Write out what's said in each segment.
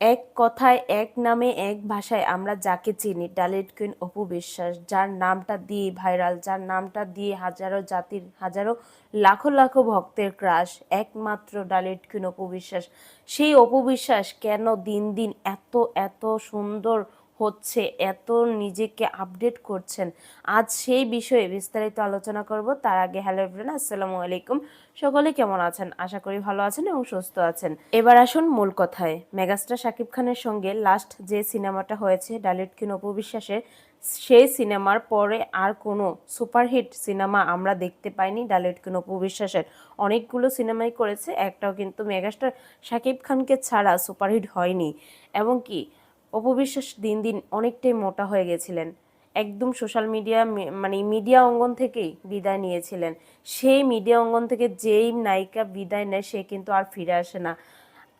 এক কথায়, এক নামে, এক ভাষায় আমরা যাকে চিনি ডালেট কুইন অপু বিশ্বাস, যার নামটা দিয়ে ভাইরাল, যার নামটা দিয়ে হাজারো জাতির, হাজারো লাখো লাখো ভক্তের ক্রাশ, একমাত্র ডালেট কুইন অপু বিশ্বাস। সেই অপু বিশ্বাস কেন দিন দিন এত এত সুন্দর হচ্ছে এত নিজেকে আপডেট করছেন। আজ সেই বিষয়ে বিস্তারিত আলোচনা করব। তার আগে হ্যালো এভরিওয়ান আসসালামু আলাইকুম। সকলে কেমন আছেন? আশা করি ভালো আছেন এবং সুস্থ আছেন। এবার আসুন মূল কথায়। মেগাস্টার শাকিব খানের সঙ্গে লাস্ট যে সিনেমাটা হয়েছে, ডালিট কিন অপু বিশ্বাসের, সেই সিনেমার পরে আর কোনো সুপারহিট সিনেমা আমরা দেখতে পাইনি ডালিট কিন অপু বিশ্বাসের। অনেকগুলো সিনেমাই করেছে, একটাও কিন্তু মেগাস্টার শাকিব খানকে ছাড়া সুপারহিট হয়নি। এবং কি অপবিশ্বাস দিন দিন অনেকটাই মোটা হয়ে গেছিলেন। একদম সোশ্যাল মিডিয়া মানে মিডিয়া অঙ্গন থেকেই বিদায় নিয়েছিলেন। সেই মিডিয়া অঙ্গন থেকে যেই নায়িকা বিদায় নেয়, সে কিন্তু আর ফিরে আসে না।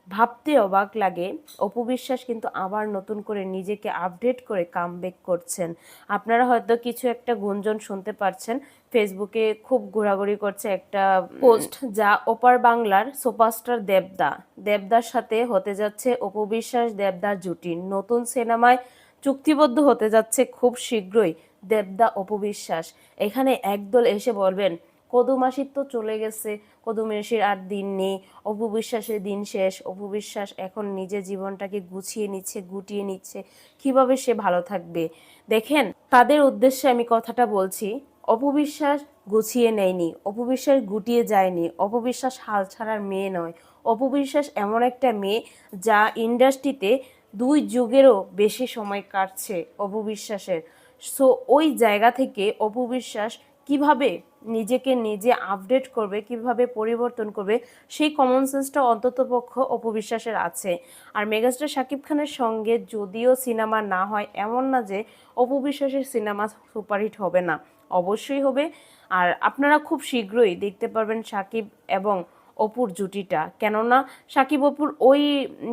ভাবতে অবাক লাগে। অপু বিশ্বাস কিন্তু আবার নতুন করে নিজেকে আপডেট করে কামব্যাক করছেন। আপনারা হয়তো কিছু একটা গুঞ্জন শুনতে পারছেন। ফেসবুকে খুব ঘোরাঘুরি করছে একটা পোস্ট যা ওপার বাংলার সুপারস্টার দেবদা। দেবদার সাথে হতে যাচ্ছে অপু বিশ্বাস দেবদার জুটি। নতুন সিনেমায় চুক্তিবদ্ধ হতে যাচ্ছে খুব শীঘ্রই দেবদা অপু বিশ্বাস। এখানে একদল এসে বলবেন কদু মাসির তো চলে গেছে। কদু মাসির আর দিন নেই। অপু বিশ্বাসের দিন শেষ। অপু বিশ্বাস এখন নিজের জীবনটাকে গুছিয়ে নিচ্ছে, গুটিয়ে নিচ্ছে। কীভাবে সে ভালো থাকবে? দেখেন, তাদের উদ্দেশ্যে আমি কথাটা বলছি অপবিশ্বাস গুছিয়ে নেয়নি অপবিশ্বাস গুটিয়ে যায়নি অপবিশ্বাস হাল ছাড়ার মেয়ে নয়। অপবিশ্বাস এমন একটা মেয়ে যা ইন্ডাস্ট্রিতে দুই যুগেরও বেশি সময় কাটছে অপবিশ্বাসের সো ওই জায়গা থেকে অপবিশ্বাস কীভাবে নিজেকে নিজে আপডেট করবে, কীভাবে পরিবর্তন করবে, সেই কমন সেন্সটা অন্ততপক্ষ অপবিশ্বাসের আছে। আর মেগাস্টার শাকিব খানের সঙ্গে যদিও সিনেমা না হয়, এমন না যে অপবিশ্বাসের সিনেমা সুপারহিট হবে না। অবশ্যই হবে। আর আপনারা খুব শীঘ্রই দেখতে পারবেন সাকিব এবং অপুর জুটিটা। কেননা সাকিব অপুর ওই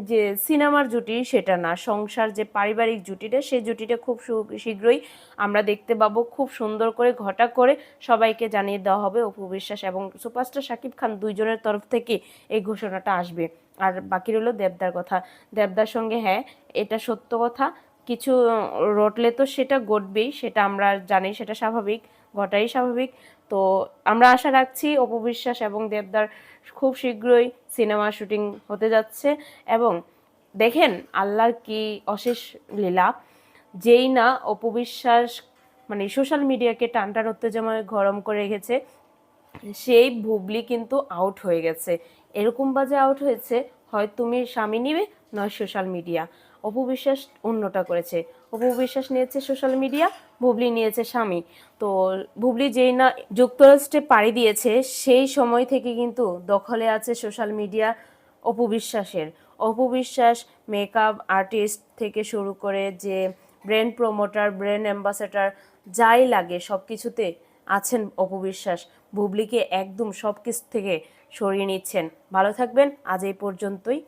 যে সিনেমার জুটি সেটা না, সংসার যে পারিবারিক জুটিটা সেই জুটিটা খুব শীঘ্রই আমরা দেখতে পাবো। খুব সুন্দর করে ঘটা করে সবাইকে জানিয়ে দেওয়া হবে অপু বিশ্বাস এবং সুপারস্টার সাকিব খান দুইজনের তরফ থেকে এই ঘোষণাটা আসবে। আর বাকি রইল দেবদার কথা। দেবদার সঙ্গে হ্যাঁ এটা সত্য কথা। কিছু রটলে তো সেটা ঘটবেই, সেটা আমরা জানি, সেটা স্বাভাবিক। ঘটাই স্বাভাবিক। তো আমরা আশা রাখছি অপবিশ্বাস এবং দেবদার খুব শীঘ্রই সিনেমা শুটিং হতে যাচ্ছে এবং দেখেন আল্লাহর কি অশেষ লীলা। যেই না অপবিশ্বাস মানে সোশ্যাল মিডিয়াকে টানটান উত্তেজনায় গরম করে রেখেছে সেই ভুবলি কিন্তু আউট হয়ে গেছে। এরকম বাজে আউট হয়েছে, হয় তুমি স্বামী নিবে, নয় সোশ্যাল মিডিয়া অপু বিশ্বাস অন্যটা করেছে। অপু বিশ্বাস নিয়েছে সোশ্যাল মিডিয়া ভুবলি নিয়েছে স্বামী। তো ভুবলি যেই না যুক্তরাষ্ট্রে পাড়ি দিয়েছে, সেই সময় থেকে কিন্তু দখলে আছে সোশ্যাল মিডিয়া অপু বিশ্বাসের। অপু বিশ্বাস মেকআপ আর্টিস্ট থেকে শুরু করে যে ব্রেন প্রমোটার ব্রেন অ্যাম্বাসেডার যাই লাগে সব কিছুতে আছেন অপবিশ্বাস। বুবলিকে একদম সব কিছু থেকে সরিয়ে নিচ্ছেন। ভালো থাকবেন। আজ এই পর্যন্তই।